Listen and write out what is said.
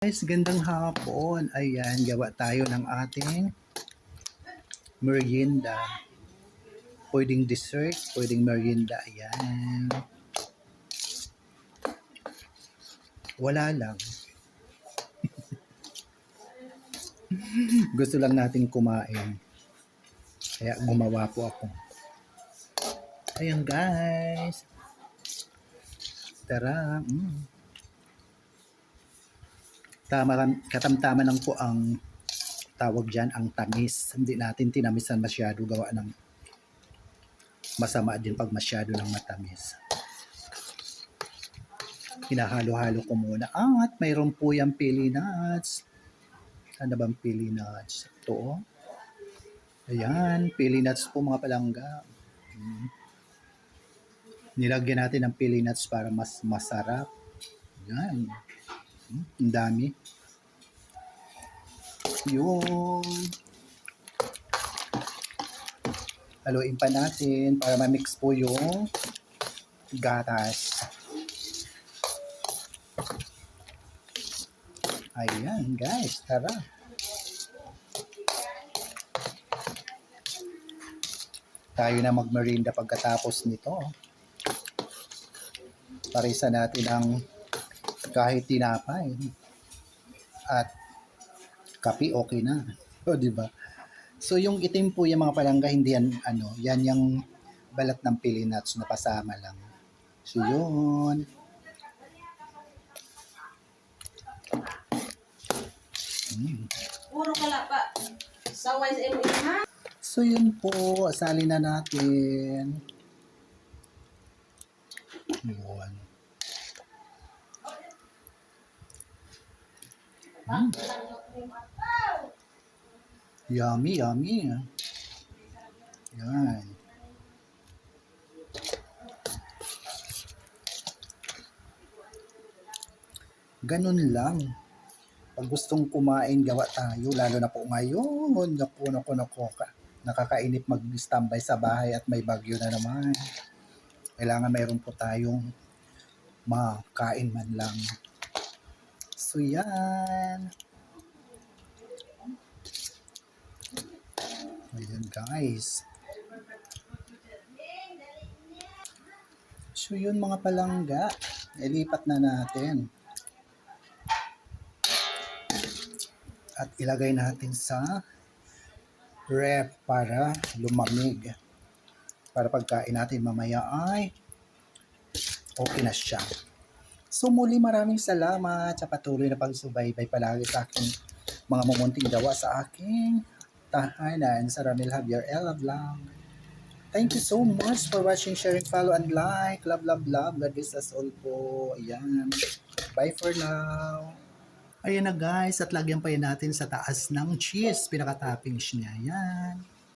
Guys, gandang hapon. Ayan, gawa tayo ng ating merienda. Pwedeng dessert, pwedeng merienda. Ayan. Wala lang. Gusto lang natin kumain. Kaya gumawa po ako. Ayan guys. Tara. Mm. Tama, katamtaman lang po ang tawag dyan, ang tamis. Hindi natin tinamisan masyado gawa ng masama din pag masyado ng matamis. Hinahalo-halo ko muna. At mayroon po yung pili nuts. Ano bang pili nuts? Ito. oh. Ayan, pili nuts po mga palangga. Mm. Nilagyan natin ng pili nuts para mas masarap. Ayan. Hmm, Ang dami. Yun. Haluin pa natin para ma-mix po yung gatas. Ayan, guys. Tara. Tayo na magmerinda pagkatapos nito. Parisa natin ang kahit tinapay at kape okay na. O, di ba? So, yung itim po yung mga palangga, hindi yan, ano, yan yung balat ng pili nuts na pasama lang. So, yun. Mm. Puro kalapa. Saway sa imo ha? So, yun po. Asali na natin. Yun. Mm. Yummy, yummy. Yan. Ganun lang. Pag gustong kumain, gawa tayo. Lalo na po ngayon. Naku, naku, naku. ka- Nakakainip mag-standby sa bahay at may bagyo na naman. Kailangan mayroon po tayong makain man lang. So, yan. Ayan, guys. So, yun mga palangga. Ilipat na natin. At ilagay natin sa ref para lumamig. Para pagkain natin mamaya ay okay na siya. So muli maraming salamat sa patuloy na pagsubaybay palagi sa aking mga mumunting gawa sa aking tahanan sa Ramil Javier Ella Vlog. Thank you so much for watching, sharing, follow, and like. Love, love, love. God bless us all po. Ayan. Bye for now. Ayan na guys, at lagyan pa yan natin sa taas ng cheese. Pinaka-toppings niya. Yan.